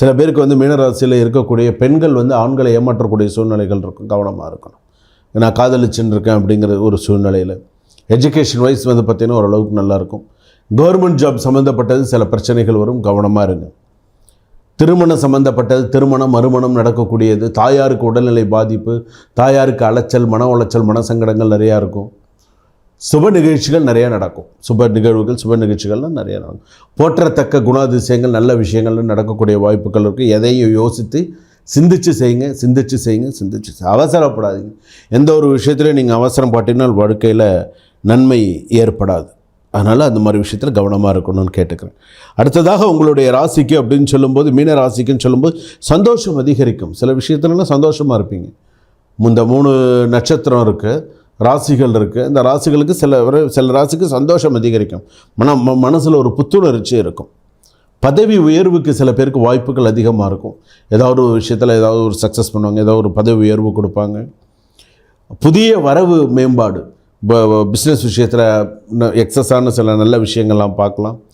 சில பேருக்கு வந்து மீனராசியில் இருக்கக்கூடிய பெண்கள் வந்து ஆண்களை ஏமாற்றக்கூடிய சூழ்நிலைகள் இருக்கும் கவனமாக இருக்கணும். நான் காதலிச்சுன்னு இருக்கேன் அப்படிங்கிற ஒரு சூழ்நிலையில். எஜுகேஷன் வைஸ் வந்து பார்த்திங்கன்னா ஓரளவுக்கு நல்லாயிருக்கும் கவர்மெண்ட் ஜாப் சம்மந்தப்பட்டது சில பிரச்சனைகள் வரும் கவனமாக இருங்க. திருமணம் சம்மந்தப்பட்டது திருமணம் மறுமணம் நடக்கக்கூடியது தாயாருக்கு உடல்நிலை பாதிப்பு தாயாருக்கு அலைச்சல் மன உளைச்சல் மன சங்கடங்கள் நிறையா இருக்கும். சுப நிகழ்ச்சிகள் நிறையா நடக்கும். சுப நிகழ்வுகள் சுப நிகழ்ச்சிகள்லாம் நிறையா நடக்கும். போற்றத்தக்க குணாதிசயங்கள் நல்ல விஷயங்கள்லாம் நடக்கக்கூடிய வாய்ப்புகள் இருக்குது எதையும் யோசித்து சிந்திச்சு செய்யுங்க சிந்திச்சு செய்யுங்க சிந்திச்சு அவசரப்படாதீங்க. எந்த ஒரு விஷயத்துலையும் நீங்கள் அவசரம் பாட்டினால் வாழ்க்கையில் நன்மை ஏற்படாது. அதனால் அந்த மாதிரி விஷயத்தில் கவனமாக இருக்கணும்னு கேட்டுக்கிறேன். அடுத்ததாக உங்களுடைய ராசிக்கு அப்படின்னு சொல்லும்போது மீன ராசிக்குன்னு சொல்லும்போது சந்தோஷம் அதிகரிக்கும். சில விஷயத்துலலாம் சந்தோஷமாக இருப்பீங்க. இந்த மூணு நட்சத்திரம் இருக்குது ராசிகள் இருக்குது இந்த ராசிகளுக்கு சில வர- சில ராசிக்கு சந்தோஷம் அதிகரிக்கும். மன ம மனசில் ஒரு புத்துணர்ச்சி இருக்கும். பதவி உயர்வுக்கு சில பேருக்கு வாய்ப்புகள் அதிகமாக இருக்கும். ஏதாவது ஒரு விஷயத்தில் ஏதாவது ஒரு சக்ஸஸ் பண்ணுவாங்க. ஏதாவது ஒரு பதவி உயர்வு கொடுப்பாங்க. புதிய வரவு மேம்பாடு. பிஸ்னஸ் விஷயத்தில் எக்ஸஸான சில நல்ல விஷயங்கள்லாம் பார்க்கலாம்.